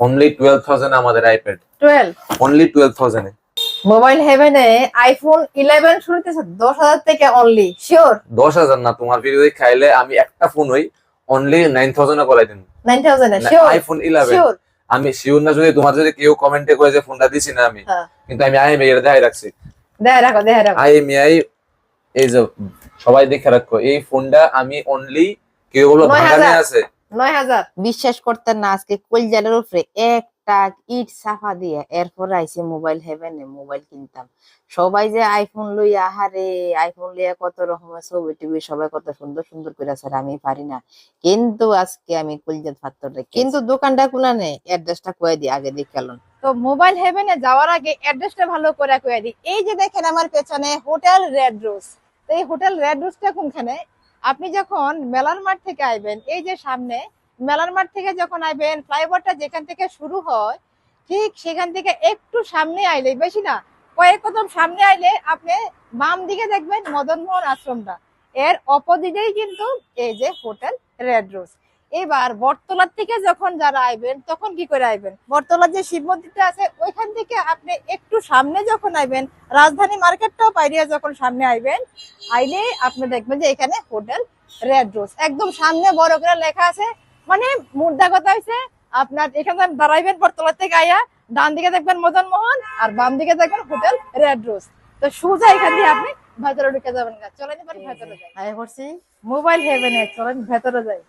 Only twelve thousand আমাদের iPad twelve only twelve থাউজেন্ডে mobile হেভেনে আইফোন ইলেভেন শুরু হতেছে দশ হাজার থেকে অনলি শিওর দশ হাজার না তোমার ভিডিও খাইলে আমি একটা ফোন হই অনলি নাইন থাউজেন্ড করে দিন nine thousand sure iPhone eleven sure আমি শিওর না যদি তোমার যদি কেউ কমেন্টে করে যে ফোনটা দিছি না আমি হ্যাঁ। কিন্তু আমি আই এটা দেখাই রাখছি। দেখ রাখো দেখ রাখো। আই আই এই যে সবাই দেখে রাখো এই ফোনটা আমি অনলি কেউ বলো ভাঙানে। আছে। নয় হাজার। বিশ্বাস করতেন না আজকে কলজালের উপরে একটা ইট সাফা দিয়ে এরপর আইসে মোবাইল হেভেনে মোবাইল কিনতাম। সবাই যে আইফোন লই আহারে আইফোন লইয়া কত রকমের ছবি টিভি সবাই কত সুন্দর সুন্দর করে আছে আমি পারি না। কিন্তু আজকে আমি কলজাত ফাত্তর কিন্তু দোকানটা খোলা নেই অ্যাড্রেসটা কয়ে দিই, আগে দেখালন তো মোবাইল হেভেনে যাওয়ার আগে অ্যাড্রেসটা ভালো করে কয়ে দিই। এই যে দেখেন আমার পেছনে হোটেল রেড রোজ এই হোটেল রেড রোজটা কোনখানে? আপনি যখন মেলার মাঠ থেকে আইবেন, এই যে সামনে মেলার মাঠ থেকে যখন আইবেন, ফ্লাইওভারটা যেখান থেকে শুরু হয়, ঠিক সেখান থেকে একটু সামনে আইলে বেশি না, কয়েক কদম সামনে আইলে আপনি বাম দিকে দেখবেন মদনমোহন আশ্রমটা। এর অপোজিটেই কিন্তু এই যে হোটেল রেড রোজ। এবার বটতলার থেকে যখন যারা আইবেন তখন কি করে আইবেন? বটতলার যে শিব মন্দিরটা আছে ওইখান থেকে আপনি একটু সামনে যখন আইবেন রাজধানী মার্কেটটাও পাইরিয়া যখন সামনে আইবেন আইলে আপনি দেখবেন যে এখানে হোটেল রেড রোজ। একদম সামনে বড় করে লেখা আছে মানে মুদ্রা কথা হয়েছে আপনার এখানে দাঁড়াইবেন বটতলার থেকে আইয়া ডান দিকে দেখবেন মদন মোহন আর বাম দিকে দেখবেন হোটেল রেড রোজ। তো সোজা এখান দিয়ে আপনি ভেতরে ঢুকে যাবেন না চলেন এবার ভেতরে যাই। আয় করছি। মোবাইল হেভেনে চলেন ভেতরে যাই।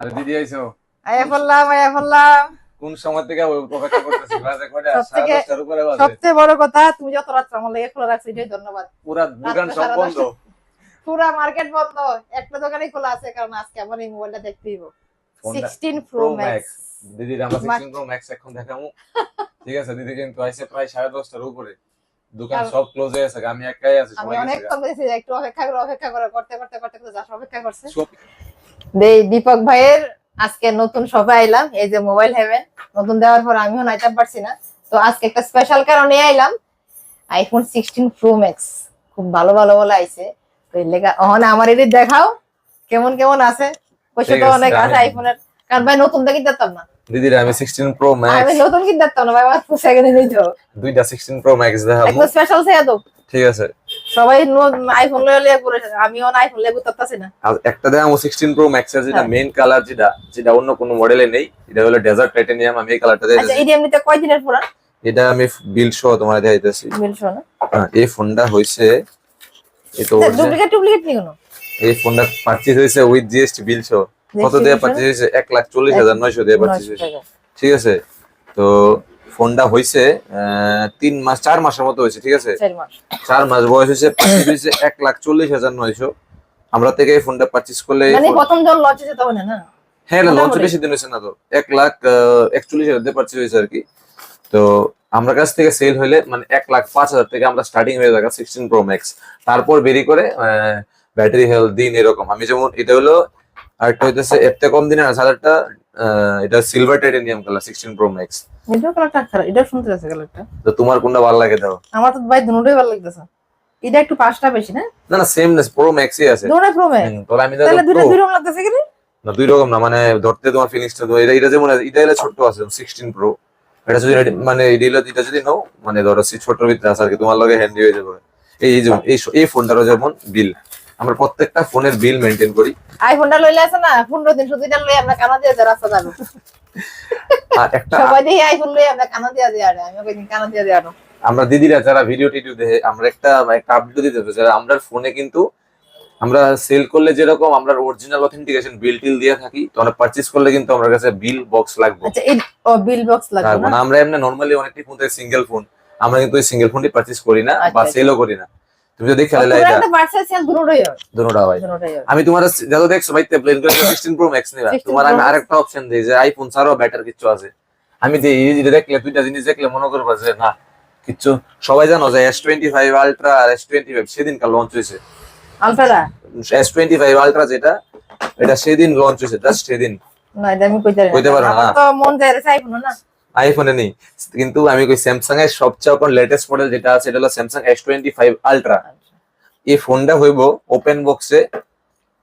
আরে দিদি আইছো। আয়া ফেললাম আয়া ফেললাম। কোন সময় থেকে অপেক্ষা করতেছি? বাজে কয়টা? সাড়ে উপরে বাজে। সবচেয়ে বড় কথা তুমি যত রাত্রে আমার লেগে খোলা রাখছো এটাই ধন্যবাদ। পুরা দোকান সব বন্ধ। পুরা মার্কেট বন্ধ। একটা দোকানই খোলা আছে কারণ আজকে আমার এই মোবাইলটা দেখতেই হবে। ফোনটা সিক্সটিন প্রো প্রো ম্যাক্স দিদির আমরা Max- সিক্সটিন প্রো ম্যাক্স এখন দেখাবো। ঠিক আছে দিদি কিন্তু আইসে প্রায় সাড়ে দশটার উপরে। দোকান সব ক্লোজ হয়ে আছে আমি একাই আছি আমি সবাই অনেক কম একটু অপেক্ষা করে অপেক্ষা করে করতে করতে করতে করতে যাস অপেক্ষা করছে। দীপক ভাইয়ের আজকে নতুন সবাই আইলাম এই যে মোবাইল হেভেন নতুন দেওয়ার পর আমিও নাইতে পারছি না। তো আজকে একটা স্পেশাল কারণে আইলাম আইফোন সিক্সটিন প্রো ম্যাক্স খুব ভালো ভালো বলে আইছে। তো লেখা অহনে আমার এটি দেখাও। কেমন কেমন আছে? পয়সা তো অনেক আছে আইফোনের কারণ ভাই নতুন দেখি দিতাম না। দিদির আমি সিক্সটিন প্রো ম্যাক্স আমি নতুন কিনতে দিতাম না ভাই আমার সেকেন্ড নিতে দুইটা সিক্সটিন প্রো ম্যাক্স দেখাবো। একদম স্পেশাল সে তো। ঠিক আছে। সবাই আইফোন লয়ে লিয়ে করে আমিও আইফোন করতেছি না। একটা দেখাবো সিক্সটিন প্রো ম্যাক্স এর যেটা হ্যাঁ। মেইন কালার যেটা যেটা অন্য কোনো মডেলে নেই এটা হলো ডেজার্ট টাইটানিয়াম আমি এই কালারটা আচ্ছা দিয়েছি এই এমনিতে কয় দিনের পুরান এটা আমি বিল সহ তোমার বিল শোনো হ্যাঁ, এই ফোনটা হইছে এই তো ডুপ্লিকেট ডুপ্লিকেট নি কোনো? এই ফোনটা পারচেজ হয়েছে উইথ জিএসটি বিল সহ। কত দিয়ে পারচেজ হয়েছে এক লাখ চল্লিশ হাজার নয়শো দিয়ে পারচেজ হয়েছে ঠিক আছে? তো ফোনটা হয়েছে তিন মাস চার মাসের মতো হয়েছে ঠিক আছে? চার মাস। বয়স হয়েছে হয়েছে এক লাখ চল্লিশ হাজার নয়শো। আমরা থেকে ফোনটা পারচেজ করলে মানে প্রথম যখন লঞ্চ হয়েছে তখন না হ্যাঁ লঞ্চ বেশি দিন হয়েছে না তো এক লাখ একচল্লিশ হাজার দিয়ে পারচেজ হয়েছে আর কি। তো আমরা কাছ থেকে সেল হইলে মানে এক লাখ পাঁচ হাজার থেকে আমরা স্টার্টিং হয়ে যাবে সিক্সটিন প্রো ম্যাক্স তারপর বেরি করে ব্যাটারি হেলথ দিন এরকম। আমি যেমন এটা হলো আরেকটা হইতেছে এর থেকে কম দিনের আছে হাজারটা এটা silver titanium colour sixteen pro max এটাও কালারটা খারাপ এটাও শুনতে যাচ্ছে কালারটা তো তোমার কোনটা ভালো লাগে দাও? আমার তো ভাই দুটোই ভালো লাগতেছে। এটা একটু পাঁচটা বেশি না? না না সেম না প্রো ম্যাক্সই আছে। দুটোই প্রো ম্যাক্স তবে আমি তাহলে দুটো দুই রকম লাগতেছে কি না দুই রকম না মানে ধরতে তোমার ফিলিংসটা এটা এটা যেমন এটা হলো ছোট আছে সিক্সটিন প্রো এটা যদি মানে এটা হলো এটা যদি নাও মানে ধরো সে ছোট ভিতরে আছে আর কি তোমার লগে হ্যান্ডি হয়ে যাবে। এই স- এই ফোনটারও যেমন বিল আমরা প্রত্যেকটা ফোনের বিল মেনটেন করি। আইফোনটা লইলে আছে না পনেরো দিন শুধু এটা লই আমরা কানা দিয়ে রাস্তা যাব। আর একটা সবাই দেখি আইফোন লই আমরা কানা দিয়ে দিয়ে আরে আমি কইনি কানা দিয়ে দিয়ে আনো আমরা দিদিরা যারা ভিডিও টিডিও দেখে আমরা একটা একটা আপডেট দিতে হবে যারা আমরা ফোনে কিন্তু আমরা সেল করলে যেরকম আমরা অরিজিনাল অথেন্টিকেশন বিল টিল দিয়ে থাকি তো আমরা পারচেজ করলে কিন্তু আমার কাছে বিল বক্স লাগবে। আচ্ছা এই বিল বক্স লাগবে না? আমরা এমনি নরমালি অনেকটি ফোন থেকে সিঙ্গেল ফোন আমরা কিন্তু সিঙ্গেল ফোনটি পারচেজ করি না বা আচ্ছা, সেলও করি না। তুমি যদি খেলে হবে দুটোটা হয়। আমি তোমার যত দেখছ ভাই প্লেন করে 16 প্রো ম্যাক্স নিবা। তোমার আমি আরেকটা অপশন দেই যে আইফোন ছাড়াও ব্যাটার কিছু আছে। আমি যে এই যে দেখলে দুইটা জিনিস দেখলে মনে করবা যে না কিচ্ছু। সবাই জানো যে এস টোয়েন্টি ফাইভ আলট্রা আর এস টোয়েন্টি ফাইভ সেদিনকার লঞ্চ হয়েছে ultra S twenty five ultra যেটা এটা সেদিন লঞ্চ হয়েছে জাস্ট সেদিন। না এটা আমি কইতে কইতে পারো না। তো মন যায় রে আইফোন না। আইফোনে নেই। কিন্তু আমি কই স্যামসাং এর সবচেয়ে এখন লেটেস্ট মডেল যেটা আছে এটা হলো Samsung S twenty five ultra এই ফোনটা হইব ওপেন বক্সে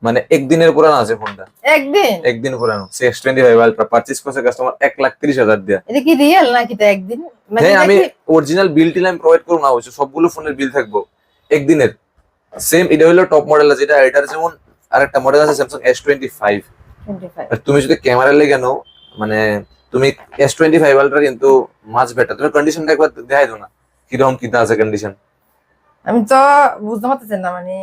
মানে একদিনের পুরানো আছে ফোনটা একদিন? একদিন পুরানো। Six twenty five ultra purchase করছে কাস্টমার এক লাখ তিরিশ হাজার দিয়ে। এটা কি রিয়েল নাকি তো একদিন? মানে হ্যাঁ আমি অরিজিনাল বিল টিল আমি প্রোভাইড করব না অবশ্য সবগুলো ফোনের বিল থাকব। একদিনের। সেম এটা হলো টপ মডেল আছে যেটা এটার যেমন আরেকটা মডেল আছে স্যামসাং এস টোয়েন্টি ফাইভ 25 আর তুমি যদি ক্যামেরা লেগে নাও মানে তুমি এস টোয়েন্টি ফাইভ আলট্রা কিন্তু মাছ বেটার তুমি কন্ডিশনটা একবার দেখাই দাও না। কীরকম কিনা আছে কন্ডিশন আমি তো বুঝতে পারতেছি না মানে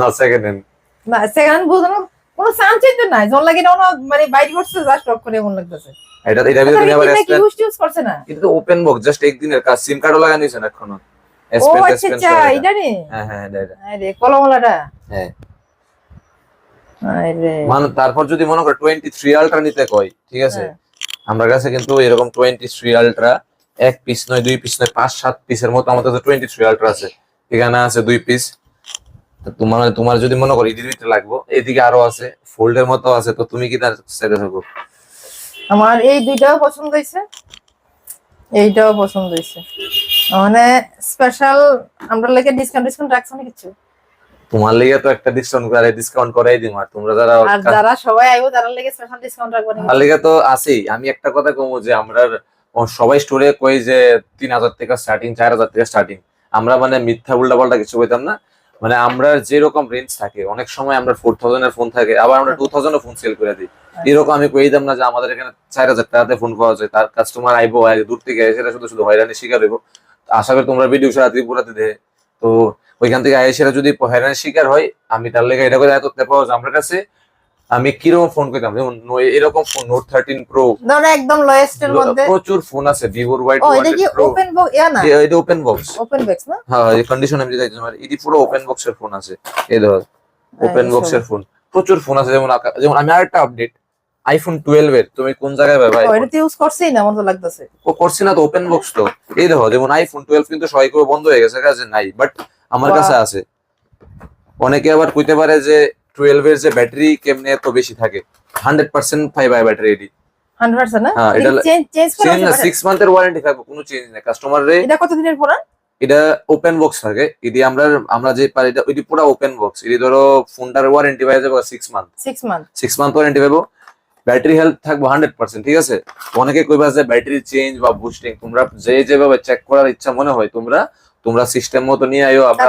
না সেকেন্ড হ্যান্ড না সেখানে বুঝলাম কোনো চান্সই তো নাই। যখন লাগে না মানে বাইট করছে জাস্ট অফ করে এমন লাগতেছে। এটা এটা তুমি আবার কি ইউজ টিউজ করছে না? এটা তো ওপেন বক্স জাস্ট একদিনের কাজ। সিম কার্ডও লাগানো হয়েছে না এখনও। S আচ্ছা আচ্ছা এটা। রে হ্যাঁ হ্যাঁ এটা এটা। আরে কলমলাটা হ্যাঁ। আরে। মানে তারপর যদি মনে করো টোয়েন্টি থ্রি আলট্রা নিতে কয় ঠিক আছে? হ্যাঁ। আমার কাছে কিন্তু এরকম টোয়েন্টি থ্রি আলট্রা এক পিস নয়, দুই পিস নয়, পাঁচ, সাত পিসের মতো আমাদের কাছে টোয়েন্টি থ্রি আলট্রা আছে। এখানে আছে দুই পিস তোমার তোমার যদি মনে করো ইডির ভিতরে লাগবো, এদিকে আরও আছে ফোল্ডের মতো আছে, তো তুমি কি তার সেটে থাকো? আমার এই দুইটাও পছন্দ হয়েছে। এইটাও পছন্দ হয়েছে। মানে স্পেশাল আমরা লাগে ডিসকাউন্ট ডিসকাউন্ট রাখছো না কিছু। তোমার লেগে তো একটা ডিসকাউন্ট করে ডিসকাউন্ট করাই দিম আর তোমরা যারা আর যারা সবাই আইবো তারা লাগে স্পেশাল ডিসকাউন্ট রাখব তার লেগে তো আছেই। আমি একটা কথা কমু যে আমরা সবাই স্টোরে কই যে তিন হাজার থেকে স্টার্টিং চার হাজার থেকে স্টার্টিং আমরা মানে মিথ্যা উল্টা পাল্টা কিছু কইতাম না। মানে আমরা যেরকম রেঞ্জ থাকে অনেক সময় আমরা ফোর থাউজেন্ড এর ফোন থাকে আবার আমরা টু থাউজেন্ড ফোন সেল করে দিই। এরকম আমি কই দিতাম না যে আমাদের এখানে চার হাজার টাকাতে ফোন পাওয়া যায়। তার কাস্টমার আইবো আই দূর থেকে এসে সেটা শুধু শুধু হয়রানি শিকার হইব। আশা করি তোমরা ভিডিও সারা ত্রিপুরাতে দে তো ওইখান থেকে আইসেরা যদি হয়রানির শিকার হয় আমি তার লেগে এটা করে এত পাওয়া যায় আমার কাছে আমি কীরকম ফোন করতাম যেমন নো- এরকম ফোন নোট থার্টিন প্রো ধরো একদম লোয়েস্ট এর মধ্যে। প্রচুর ফোন আছে ভিভোর ওয়াই ও এটা কি ওপেন বক্স ইয়া না? এটা ওপেন বক্স ওপেন বক্স না? হ্যাঁ এই কন্ডিশন আমি দিতে চাই এটি পুরো ওপেন বক্সের ফোন আছে। এই ধর ওপেন বক্সের ফোন প্রচুর ফোন আছে যেমন যেমন আমি আরেকটা আপডেট আইফোন টুয়েলভ এর তুমি কোন জায়গায় পাবে ও এটা ইউজ করছেই না মতো লাগতেছে। ও করছি না তো ওপেন বক্স তো। এই দেখো যেমন আইফোন টুয়েলভ কিন্তু সবাই করে বন্ধ হয়ে গেছে কাছে নাই বাট আমার কাছে আছে। অনেকে আবার কইতে পারে যে টুয়েলভ এর যে ব্যাটারি কেমনে এত বেশি থাকে? হান্ড্রেড পার্সেন্ট ফাইভ আই ব্যাটারি এটি 100% না? হ্যাঁ, এটা- চেঞ্জ চেঞ্জ করা চেঞ্জ না সিক্স মান্থের ওয়ারেন্টি থাকবে কোনো চেঞ্জ নেই। কাস্টমার রে এটা কত দিনের পুরান? এটা ওপেন বক্স থাকে। এটি আমরা আমরা যে পারি এটা এটি পুরো ওপেন বক্স এটি ধরো ফোনটার ওয়ারেন্টি পাই যাবে six month 6 month six month warranty পাবো। ব্যাটারি হেলথ থাকব হান্ড্রেড পার্সেন্ট ঠিক আছে? অনেকে কইবা যে ব্যাটারি চেঞ্জ বা বুস্টিং তোমরা যে যেভাবে চেক করার ইচ্ছা মনে হয় তোমরা তোমরা সিস্টেম মতো নিয়ে আইও আমরা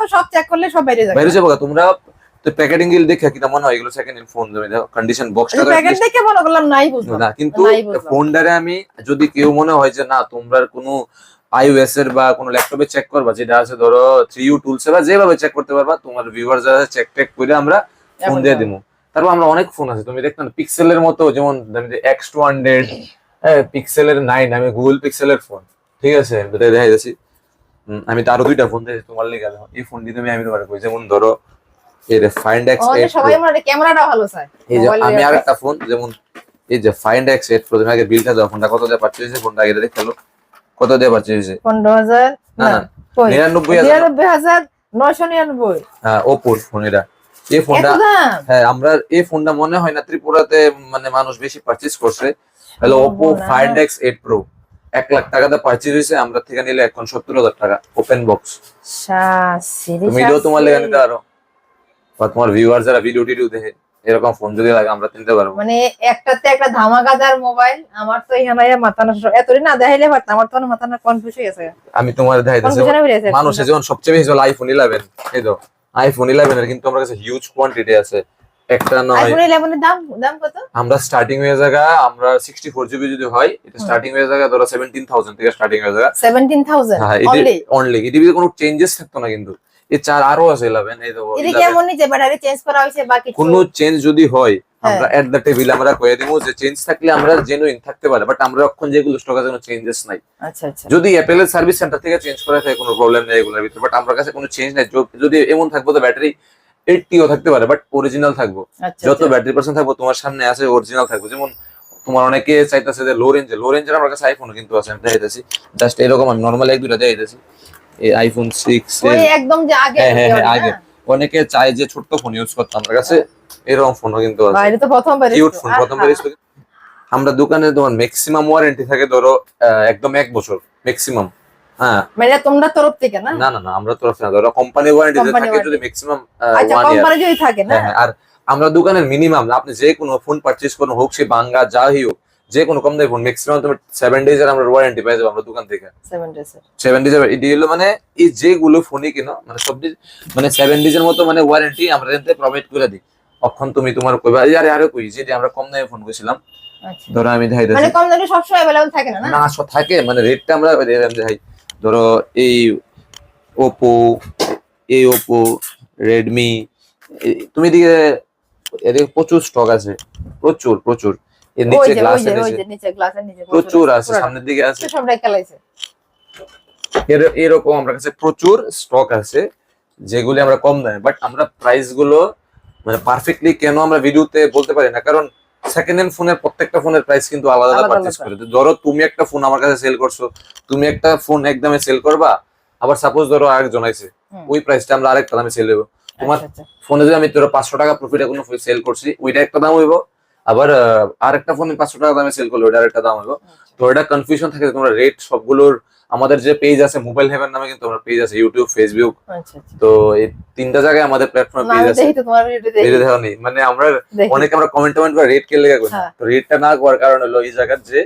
তো সব চেক করলে সব বাইরে যাবে। বাইরে যাব তোমরা তো প্যাকেটিং গিল দেখে কিনা মনে হয় এগুলো সেকেন্ড হ্যান্ড ফোন দেবে। কন্ডিশন বক্সটা প্যাকেট দেখে মনে করলাম নাই বুঝলাম। না কিন্তু। ফোনটারে আমি যদি কেউ মনে হয় যে না তোমরা কোনো আইওএস এর বা কোনো ল্যাপটপে চেক করবা যেটা আছে ধরো থ্রি ইউ টুলস বা যেভাবে চেক করতে পারবা তোমার ভিউয়ার যারা চেক টেক করে আমরা ফোন দিয়ে। দিবো তারপর আমরা অনেক ফোন আছে। তুমি দেখতে পিক্সেলের মতো যেমন এক্স টু হান্ড্রেড পিক্সেলের নাইন আমি গুগল পিক্সেলের ফোন ঠিক আছে? দেখাই যাচ্ছি আমি তো আরও দুইটা ফোন দেখি তোমার লেগে দেখো এই ফোন দিয়ে আমি তোমার কই যেমন ধরো এই ফাইন্ড এক্স আমাদের সবাই মনে ক্যামেরাটা ভালো চায় এই যে আমি আরেকটা ফোন যেমন এই যে ফাইন্ড এক্স এইট প্রো আগে বিলটা দাও ফোনটা কত দিয়ে পারচেজ হয়েছে ফোনটা আগে দেখে লো কত দিয়ে পারচেজ হয়েছে না, না হ্যাঁ ওপোর ফোন এটা। এই ফোনটা হ্যাঁ আমরা এই ফোনটা মনে হয় না ত্রিপুরাতে মানে মানুষ বেশি পারচেজ করছে। হলো Oppo. Find X eight pro এক লাখ টাকাতে পারচেজ হয়েছে আমরা থেকে নিলে এখন সত্তর হাজার টাকা ওপেন বক্স তুমি এটাও তোমার লেগে নিতে পারো। বা তোমার ভিউয়ার যারা ভিডিও টিডিও দেখে এরকম ফোন যদি লাগে আমরা কিনতে পারব। মানে একটাতে একটা ধামাকাদার মোবাইল আমার তো এখানে মাথা নষ্ট। এতদিন না দেখাইলে পারতাম আমার তো মাথা না কনফিউজ হয়ে গেছে। আমি তোমার দেখাইতেছি মানুষের যেমন সবচেয়ে বেশি আইফোন ইলেভেন এই তো। আইফোন ইলেভেন এর কিন্তু আমার কাছে হিউজ কোয়ান্টিটি আছে। একটা নয় আইফোন ইলেভেনের দাম দাম কত? আমরা স্টার্টিং হয়ে জায়গা আমরা সিক্সটি ফোর জিবি যদি হয় এটা স্টার্টিং হয়ে জায়গা ধরো সেভেন্টিন থাউজেন্ড থেকে স্টার্টিং হয়ে জায়গা সেভেন্টিন থাউজেন্ড হ্যাঁ অনলি অনলি এটিভিতে কোনো চেঞ্জেস থাকতো না কিন্তু। এই চার আরও আছে ইলেভেন এই দেখো এটা 11 কেমন নিচে ব্যাটারি চেঞ্জ করা হয়েছে বাকি কোনো চেঞ্জ যদি হ্যাঁ। আমরা এট দ্য টেবিল আমরা কয়ে দিব যে চেঞ্জ থাকলে আমরা জেনুইন থাকতে পারে বাট আমরা এখন যেগুলো স্টক আছে কোনো চেঞ্জেস নাই। আচ্ছা আচ্ছা। যদি অ্যাপেল এর সার্ভিস সেন্টার থেকে চেঞ্জ করা থাকে কোনো প্রবলেম নেই এগুলোর ভিতরে বাট আমার কাছে কোনো চেঞ্জ নাই। যদি এমন থাকব তো ব্যাটারি এইটটিও থাকতে পারে বাট অরিজিনাল থাকব। আচ্ছা যত। ব্যাটারি পার্সেন্ট থাকব তোমার সামনে আছে অরিজিনাল থাকবে। যেমন তোমার অনেকে চাইতেছে যে লো রেঞ্জে লো রেঞ্জের আমার কাছে আইফোন কিন্তু আছে আমি দেখাইতেছি। জাস্ট এরকম আমি নর্মাল এক দুটা দেখাইতেছি। এই আইফোন সিক্স একদম যে আগে হ্যাঁ হ্যাঁ হ্যাঁ আগে অনেকে চায় যে ছোট্ট ফোন ইউজ করতে আমার কাছে এরকম ফোনও কিন্তু আছে। বাইরে তো। কিউট ফোন আমরা দোকানে তোমার ম্যাক্সিমাম ওয়ারেন্টি থাকে ধরো একদম এক বছর ম্যাক্সিমাম হ্যাঁ। মানে তোমরা তরফ থেকে না? না না না আমরা তরফ না ধরো কোম্পানি ওয়ারেন্টি থাকে যদি ম্যাক্সিমাম আচ্ছা কোম্পানি যদি থাকে না? হ্যাঁ হ্যাঁ, আর আমরা দোকানের মিনিমাম আপনি যে কোনো ফোন পারচেজ করুন হোক সে বাঙ্গা যা হোক যে কোনো কম দামি ফোন ম্যাক্সিমাম তুমি সেভেন ডেজ এর আমরা ওয়ারেন্টি পাই যাব আমরা দোকান থেকে। সেভেন ডেজের সেভেন ডেজ এটি হলো মানে এই যেগুলো ফোনই কিনো মানে সব মানে সেভেন ডেজ এর মতো মানে ওয়ারেন্টি আমরা প্রোভাইড করে দিই। অখন তুমি তোমার কইবা আরে আরে কই যে আমরা কম দামে ফোন করেছিলাম আচ্ছা। ধরো আমি দেখাই মানে কম দামে সবসময় অ্যাভেলেবল থাকে না না? সব থাকে মানে রেটটা আমরা দেখাই ধরো এই ওপো এই ওপো রেডমি তুমি দিকে এদিকে প্রচুর স্টক আছে প্রচুর প্রচুর। এর নিচে যে ওই নিচে। গ্লাসের নিচে প্রচুর আছে সামনের দিকে আছে। সব রেখে লাইছে এর- এরকম আমার কাছে প্রচুর স্টক আছে যেগুলি আমরা কম দামে বাট আমরা প্রাইসগুলো মানে পারফেক্টলি কেন আমরা ভিডিওতে বলতে পারি না? কারণ সেকেন্ড হ্যান্ড ফোনের প্রত্যেকটা ফোনের প্রাইস কিন্তু আলাদা আলাদা পারচেজ করে। ধরো তুমি একটা ফোন আমার কাছে সেল করছ তুমি একটা ফোন একদমে সেল করবা আবার সাপোজ ধরো আরেক জনাইছে। ওই প্রাইসটা আমরা আরেকটা দামে সেল দেবো। তোমার আচ্ছা, আচ্ছা। ফোনে যদি আমি ধরো পাঁচশো টাকা প্রফিটে কোনো সেল করছি ওইটা একটা দাম হইব। আবার আহ, আরেকটা ফোনে পাঁচশো টাকা দামে সেল করল ওইটা আরেকটা দাম হইব তো এটা কনফিউশন থাকে তোমরা রেট সবগুলোর আমাদের যে পেজ আছে মোবাইল হেভেন নামে কিন্তু আমরা পেজ আছে ইউটিউব ফেসবুক আচ্ছা আচ্ছা। তো এই তিনটা জায়গায় আমাদের প্ল্যাটফর্মে পেজ আছে। দেখি তো তোমার ভিডিও দেখি। নেই। মানে আমরা। অনেকে আমরা কমেন্ট টমেন্ট করে রেট কে লেগে করি। হ্যাঁ। তো রেটটা না করার কারণ হলো এই জায়গার যে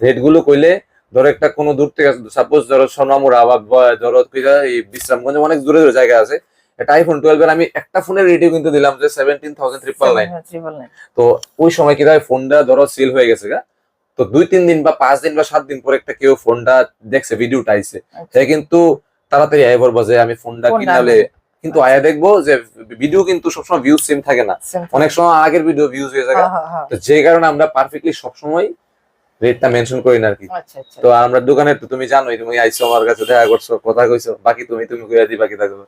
রেটগুলো কইলে ধরো একটা কোনো দূর থেকে সাপোজ ধরো সোনামুড়া বা ধরো কইরা এই বিশ্রামগঞ্জে অনেক দূরে দূরে জায়গা আছে। একটা আইফোন টুয়েলভ এর আমি একটা ফোনের রেটিও কিন্তু দিলাম যে সেভেন্টিন থাউজেন্ড ট্রিপল নাইন। তো ওই সময় কি হয় ফোনটা ধরো সেল হয়ে গেছে গা। তো দুই তিন দিন বা পাঁচ দিন বা সাত দিন পরে একটা কেউ ফোনটা দেখছে ভিডিওটা আইছে আচ্ছা। সে কিন্তু তাড়াতাড়ি আয় বলব যে আমি ফোনটা কিনালে কিন্তু আয়া দেখব যে ভিডিও কিন্তু সবসময় ভিউজ সেম থাকে না। অনেক সময় আগের ভিডিও ভিউজ হয়ে যায় হ্যাঁ, হ্যাঁ, হ্যাঁ। তো যে কারণে আমরা পারফেক্টলি সবসময় রেটটা মেনশন করি না আর কি। আচ্ছা আচ্ছা। তো আমরা দোকানে তো তুমি জানোই তুমি আইছো আমার কাছে দেখা করছ কথা কইছো বাকি তুমি তুমি কইয়া দি বাকি থাকবে?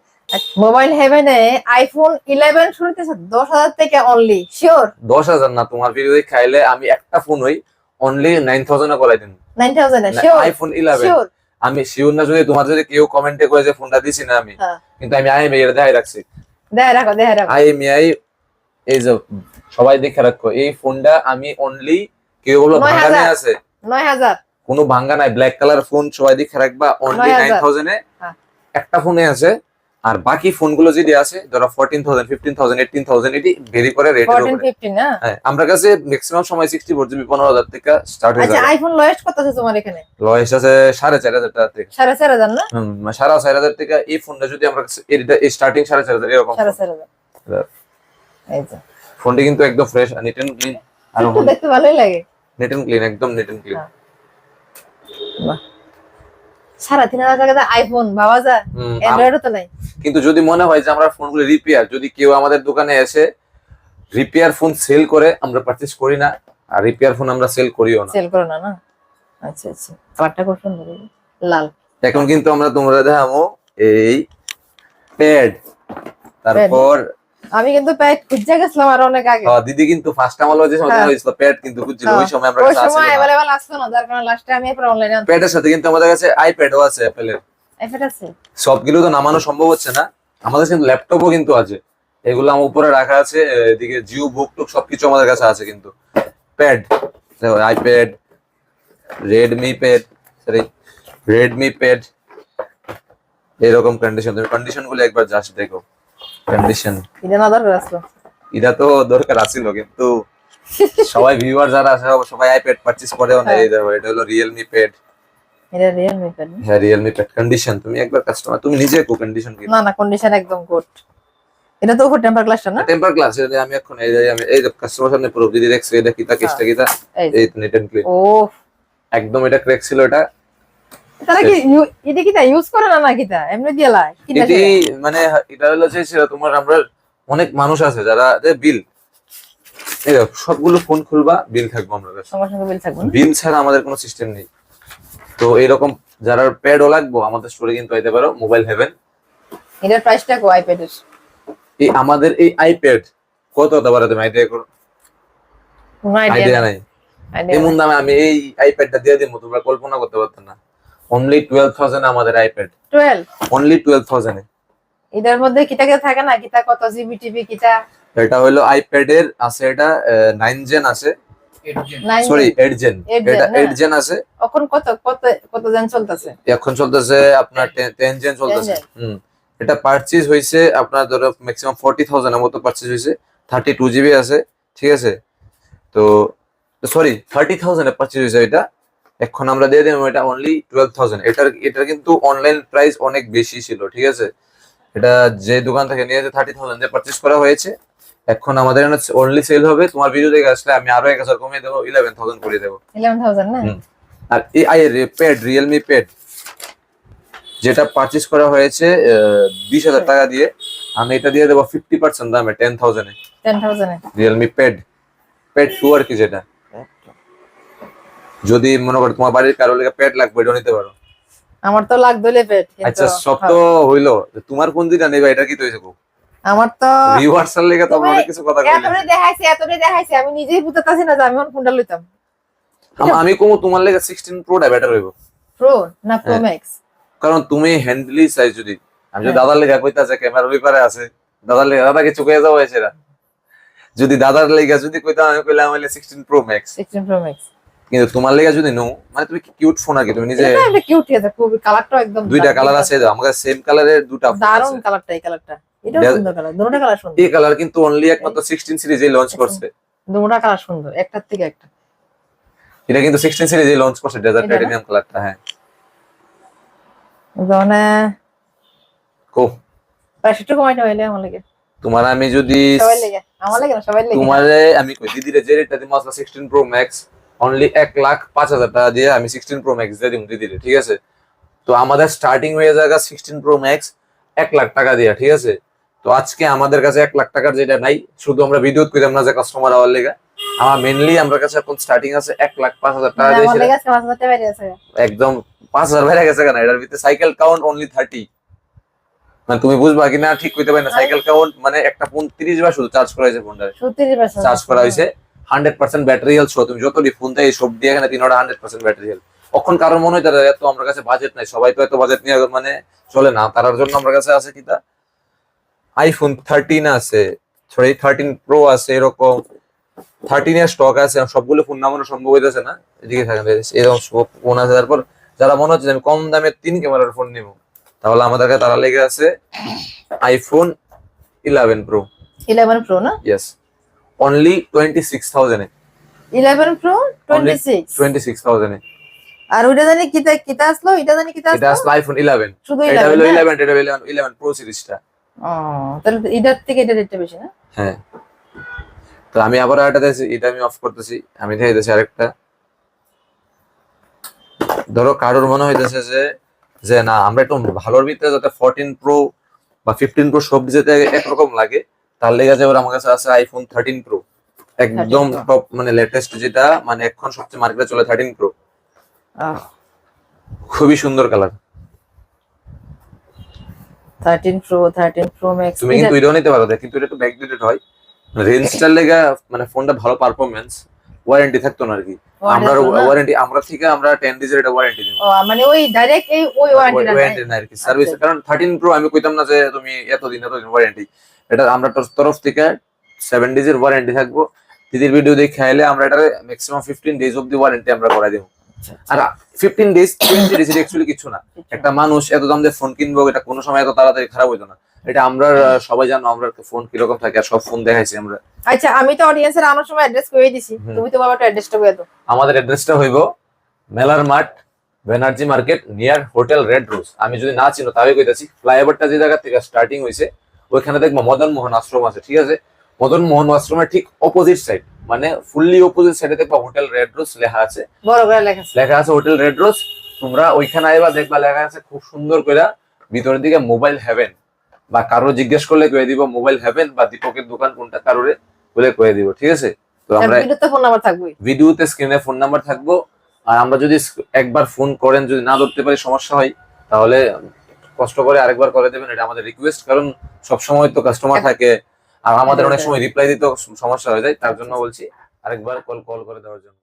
মোবাইল হেভেনে আইফোন ইলেভেন শুরুতেছে দশ হাজার থেকে অনলি শিওর দশ হাজার না তোমার ভিডিও খাইলে আমি একটা ফোন হই অনলি নাইন থাউজেন্ড করাই দিন নাইন থাউজেন্ড আইফোন ইলেভেন আমি শিওর না যদি তোমার যদি কেউ কমেন্টে করে যে ফোনটা দিছি না আমি হ্যাঁ। কিন্তু আমি আই মেয়ের দেখাই রাখছি। দেখে রাখো দেখে রাখো। আই এই যে সবাই দেখে রাখো এই ফোনটা আমি অনলি কেউ বলো ভাঙা নিয়ে আছে। নয় হাজার। কোনো ভাঙ্গা নাই ব্ল্যাক কালার ফোন সবাই দেখে রাখবা অনলি নাইন। থাউজেন্ডে। একটা ফোনে আছে। আর বাকি ফোনগুলো যদি আছে ধরো fourteen thousand fifteen thousand eighteen thousand এটি ভেরি করে হ্যাঁ আমার কাছে ম্যাক্সিমাম সময় সিক্সটি ফোর জিবি পনেরো হাজার থেকে স্টার্ট হয়ে আচ্ছা আইফোন লয়েস্ট কত আছে তোমার এখানে? লয়েস্ট আছে সাড়ে চার হাজার টাকা থেকে। সাড়ে চার হাজার না? হুম, সাড়ে চার হাজার থেকে এই ফোনটা যদি আমরা এটা স্টার্টিং সাড়ে চার হাজার এরকম সাড়ে চার হাজার। এই যে। ফোনটি কিন্তু একদম ফ্রেশ নিট এন্ড ক্লিন আর দেখতে ভালোই লাগে। নিট এন্ড ক্লিন একদম নিট এন্ড ক্লিন হ্যাঁ। সাড়ে তিন হাজার টাকা আইফোন বাবা যা অ্যান্ড্রয়েডও তো নাই। কিন্তু যদি মনে হয় যে আমরা ফোনগুলো রিপেয়ার যদি কেউ আমাদের দোকানে এসে রিপেয়ার ফোন সেল করে আমরা পারচেজ করি না। আর রিপেয়ার ফোন আমরা সেল করিও না। সেল করো না না? আচ্ছা আচ্ছা। কালারটা খুব সুন্দর লাল। এখন কিন্তু আমরা তোমরা দেখাবো এই প্যাড তারপর আমি কিন্তু প্যাড খুঁজে গেছিলাম আর অনেক আগে। আহ, দিদি কিন্তু ফার্স্ট টাইম যে সময় হ্যাঁ। হয়েছিল প্যাড কিন্তু খুঁজছিল ওই সময় আমরা ওই কাছে সময় আসছিল না। অ্যাভেলেবল আসতো না যার কারণে লাস্টে আমি এরপর অনলাইনে প্যাডের সাথে কিন্তু আমাদের কাছে আইপ্যাডও আছে অ্যাপেলের সবগুলো তো নামানো সম্ভব হচ্ছে না। আমাদের কিন্তু ল্যাপটপও কিন্তু আছে। এগুলো আমার উপরে রাখা আছে এদিকে জিও বুক টুক সবকিছু আমাদের কাছে আছে কিন্তু। Pad iPad Redmi pad sorry Redmi pad এরকম কন্ডিশন তুমি কন্ডিশনগুলো একবার জাস্ট দেখো। কন্ডিশন এটা না দরকার আসলো? এটা তো দরকার আছিল কিন্তু সবাই ভিউয়ার যারা আছে সবাই আইপ্যাড পারচেজ করেও না এই দেখো এটা হলো রিয়েলমি প্যাড এটা রিয়েলমি প্যাড হ্যাঁ রিয়েলমি প্যাড কন্ডিশন তুমি একবার কাস্টমার তুমি নিজে কো কন্ডিশন কি? না না কন্ডিশন একদম গুড এটা তো টেম্পার গ্লাসটা না? টেম্পার ক্লাস এটা আমি এখন এই যে আমি এই কাস্টমার সামনে প্রুফ দিদি দেখছি এটা কিতা কেসটা কিতা এই। এই নিট এন্ড ক্লিন ও একদম এটা ক্র্যাক ছিল এটা। তারা কি এটা কি তা ইউজ করে না নাকি তা এমনি মানে এটা হলো যে সেটা তোমার আমরা অনেক মানুষ আছে যারা বিল এই সবগুলো ফোন খুলবা বিল থাকব আমরা। বিল থাকবে বিল ছাড়া আমাদের কোনো সিস্টেম নেই। তো এরকম যারা প্যাডও লাগবো আমাদের স্টোরে কিন্তু আইতে পারো মোবাইল হেভেন এটার প্রাইসটা কো আইপ্যাডের এই আমাদের এই আইপ্যাড কত হতে পারে তুমি আইডিয়া করো? আইডিয়া নাই। এমন দামে আমি এই আইপ্যাডটা দিয়ে দিব তোমরা কল্পনা করতে পারতো না। অনলি টুয়েলভ থাউজেন্ড আমাদের আইপ্যাড 12 অনলি টুয়েলভ থাউজেন্ড এটার মধ্যে কিটা কিটা থাকে না? কিটা কত জিবি টিবি কিটা এটা হলো আইপ্যাড এর আছে এটা নাইন জেন আছে। Sorry gen। Eight gen Eight gen, এটা। আছে? এখন কত কত কত জন চলতেছে? এখন চলতেছে আপনার টেন জেন চলতেছে। হুম। এটা পারচেজ হয়েছে আপনার ধরো ম্যাক্সিমাম ফোর্টি থাউজেন্ডের মতো পারচেজ হয়েছে থার্টি জিবি আছে ঠিক আছে? তো সরি থার্টি থাউজেন্ডে পারচেজ হয়েছে এটা। এখন আমরা দিয়ে দেবো এটা অনলি টুয়েলভ থাউজেন্ড এটার এটার কিন্তু অনলাইন প্রাইস অনেক বেশি ছিল ঠিক আছে? এটা যে দোকান থেকে নিয়েছে থার্টি থাউজেন্ড দিয়ে পারচেজ করা হয়েছে। এখন আমাদের অনলি সেল হবে। তোমার ভিডিও দেখে আসলে আমি আরও এক হাজার কমিয়ে দেবো ইলেভেন থাউজেন্ড করে দেবো। ইলেভেন থাউজেন্ড না? আর এই আই প্যাড রিয়েলমি প্যাড যেটা পারচেজ করা হয়েছে বিশ হাজার টাকা দিয়ে আমি এটা দিয়ে দেবো ফিফটি পার্সেন্ট দামে ten থাউজেন্ডে ten thousand Realme pad pad two আর কি যেটা। যদি মনে করো তোমার বাড়ির কারও লেগে প্যাড লাগবে এটা নিতে পারো। আমার তো দলে পেট আচ্ছা সব তো হইল। তোমার কোন দিটা নেবে এটা কি তো হয়েছে আমার তো ভিউয়ার্সার লেগে তো আমরা কিছু কথা এতটাই দেখাইছে এতটাই দেখাইছে আমি নিজেই বুঝতেছি না যে আমি এখন কোনটা লইতাম। আম- আমি কমু তোমার লেগে সিক্সটিন প্রোটা বেটার হইব। প্রো না প্রো। ম্যাক্স কারণ তুমি হ্যান্ডলি চাই যদি আমি যদি হ্যাঁ। দাদার লেগে কইতাছে ক্যামেরা ওই আছে দাদার লেগে দাদাকে চুকে যাওয়া হয়েছে। যদি দাদার লেগে যদি কইতাম আমি কইলাম হইলে sixteen pro max sixteen pro max কিন্তু তোমার লেগে যদি নো মানে তুমি কিউট ফোন কি তুমি নিজে এটা কিউট আছে খুবই কালারটা একদম দুইটা কালার আছে আমাকে সেম কালারের দুটা আছে। কালারটা এই কালারটা এটাও সুন্দর কালার দুটোটা কালার সুন্দর। এই কালার কিন্তু অনলি একমাত্র সিক্সটিন সিরিজে লঞ্চ করছে। দুটোটা কালার সুন্দর একটার থেকে একটা। এটা কিন্তু সিরিজে লঞ্চ করছে ডেজার্ট কালারটা হ্যাঁ। কো। প্রাইস একটু কমাইতে হইলে আমার লাগে। তোমার আমি যদি সবাই লেগে আমার লাগে না সবাই লেগে। তোমারে আমি কই দিদিরে যে রেটটা দিমু আসলে sixteen pro max only lakh পাঁচ হাজার টাকা দিয়ে আমি সিক্সটিন প্রো ম্যাক্স দিয়ে দিমু দিদিরে ঠিক আছে? তো আমাদের স্টার্টিং হয়ে যাবে সিক্সটিন প্রো ম্যাক্স এক লাখ টাকা দিয়ে ঠিক আছে? তো আজকে আমাদের কাছে এক লাখ টাকার যেটা নাই শুধু আমরা ভিডিও কইলাম না যে কাস্টমার আওয়ার লেগে। আমার মেনলি আমার কাছে এখন স্টার্টিং আছে এক লাখ পাঁচ হাজার টাকা বেড়ে আছে একদম পাঁচ হাজার বেড়ে গেছে কেন? এটার ভিতরে সাইকেল কাউন্ট অনলি থার্টি মানে তুমি বুঝবা কিনা ঠিক কইতে পারি না। সাইকেল কাউন্ট মানে একটা ফোন তিরিশ বার শুধু চার্জ করা হয়েছে ফোনটা চার্জ করা হয়েছে। হান্ড্রেড পার্সেন্ট ব্যাটারি হেলথ তুমি যতটি ফোন দেয় সব দিয়ে এখানে তিন হান্ড্রেড পার্সেন্ট ব্যাটারি হেলথ কখন কারোর মনে হয় তারা এত আমার কাছে বাজেট নাই। সবাই তো এত বাজেট নিয়ে মানে চলে না। তার জন্য আমার কাছে আছে কিটা আইফোন থার্টিন আছে সরি থার্টিন প্রো আছে এরকম থার্টিন এর স্টক আছে সবগুলো ফোন নামানো সম্ভব হইতেছে না। এদিকে থাকেন এরকম ফোন আছে। তারপর যারা মনে হচ্ছে আমি কম দামে তিন ক্যামেরার ফোন নিব তাহলে আমাদের কাছে তারা লেগে আছে iPhone eleven pro eleven pro না? Yes only twenty six থাউজেন্ডে eleven pro twenty six twenty six থাউজেন্ডে আর ওইটা জানি কিতা কিতা আসলো? এটা জানি কিতা এটা আসলো? আইফোন ইলেভেন শুধু এটা হলো ইলেভেন ইলেভেন এটা হলো ইলেভেন প্রো সিরিজটা ও তাহলে এটার থেকে এটা রেটটা বেশি না? হ্যাঁ। তো আমি আবার একটা দিয়েছি এটা আমি অফ করতেছি আমি দেখে দিতেছি আরেকটা। ধরো কারোর মনে হইতেছে যে যে না আমরা একটু ভালোর ভিতরে যাতে ফোরটিন প্রো বা ফিফটিন প্রো সব যেতে একরকম লাগে তার লেগে যাবে আমার কাছে আছে আইফোন থার্টিন প্রো একদম টপ মানে লেটেস্ট যেটা মানে এখন সবচেয়ে মার্কেটে চলে থার্টিন প্রো খুবই সুন্দর colour thirteen pro thirteen pro max তুমি কিন্তু এটাও নিতে পারো কিন্তু এটা একটু ব্যাকডেটেড হয়। রেঞ্জটার লেগে মানে ফোনটা ভালো পারফরমেন্স ওয়ারেন্টি থাকতো না আর কি। আমরা ওয়ারেন্টি আমরা থেকে আমরা টেন ডেজের এটা ওয়ারেন্টি দিব। ও মানে ওই ডাইরেক্ট এই ওই ওয়ারেন্টি না আর কি। সার্ভিস আচ্ছা। কারণ থার্টিন প্রো আমি কইতাম না যে তুমি এতদিন এতদিন ওয়ারেন্টি এটা আমরা তোর তরফ থেকে সেভেন ডেজের ওয়ারেন্টি থাকব। দিদির ভিডিও দেখে আইলে আমরা এটা maximum fifteen days of the warranty আমরা করাই দেবো। আর fifteen days twenty days actually কিছু না। একটা মানুষ এত দাম দিয়ে ফোন কিনবো এটা কোনো সময় এত তাড়াতাড়ি খারাপ হইতো না। এটা আমরা সবাই জানো আমরা ফোন কীরকম থাকে আর সব ফোন দেখাইছি আমরা। আচ্ছা আমি তো অডিয়েন্সের আমার সময় অ্যাড্রেস করে দিছি। তুমি তো বাবা অ্যাড্রেসটা করে দাও। আমাদের অ্যাড্রেসটা হইব মেলার মাঠ Banerjee market near hotel Red Rose. আমি যদি না চিনো তাহলে কইতাছি ফ্লাইওভারটা যে জায়গা থেকে স্টার্টিং হইছে ওইখানে দেখব মদন মোহন আশ্রম আছে ঠিক আছে? মদন মোহন আশ্রমের ঠিক অপোজিট সাইড মানে ফুললি অপোজিট সাইডে দেখবা হোটেল রেড রোজ লেখা আছে। বড় করে লেখা আছে। লেখা আছে হোটেল রেড রোজ তোমরা ওইখানে আইবা দেখবা লেখা আছে খুব সুন্দর করে ভিতরের দিকে মোবাইল হেভেন বা কারও জিজ্ঞেস করলে কয়ে দিব মোবাইল হেভেন বা দীপকের দোকান কোনটা কারোরে বলে কয়ে দিব ঠিক আছে? তো আমরা ভিডিওতে ফোন নাম্বার থাকবে ভিডিওতে স্ক্রিনে ফোন নাম্বার থাকব। আর আমরা যদি একবার ফোন করেন যদি না ধরতে পারি সমস্যা হয় তাহলে কষ্ট করে আরেকবার করে দেবেন এটা আমাদের রিকোয়েস্ট কারণ সব সময় তো কাস্টমার থাকে আর আমাদের অনেক সময় রিপ্লাই দিতে সমস্যা হয়ে যায় তার জন্য বলছি আরেকবার কল কল করে দেওয়ার জন্য।